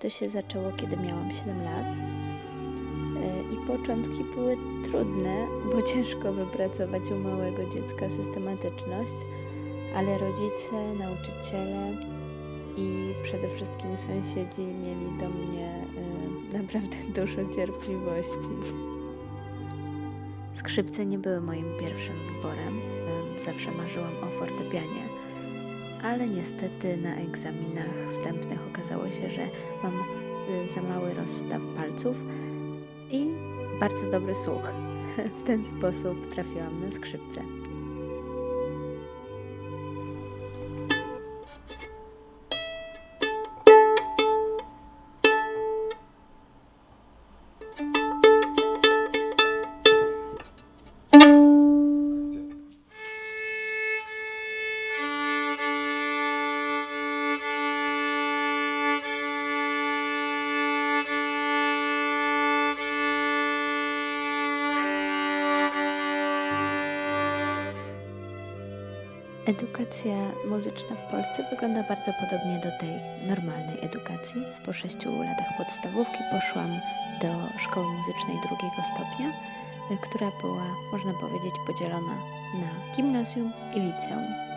To się zaczęło, kiedy miałam 7 lat. E, I początki były trudne, bo ciężko wypracować u małego dziecka systematyczność, ale rodzice, nauczyciele i przede wszystkim sąsiedzi mieli do mnie e, naprawdę dużo cierpliwości. Skrzypce nie były moim pierwszym wyborem. Em, Zawsze marzyłam o fortepianie, ale niestety na egzaminach wstępnych okazało się, że mam y, za mały rozstaw palców i bardzo dobry słuch. W ten sposób trafiłam na skrzypce. Edukacja muzyczna w Polsce wygląda bardzo podobnie do tej normalnej edukacji. Po sześciu latach podstawówki poszłam do szkoły muzycznej drugiego stopnia, y, która była, można powiedzieć, podzielona na gimnazjum i liceum.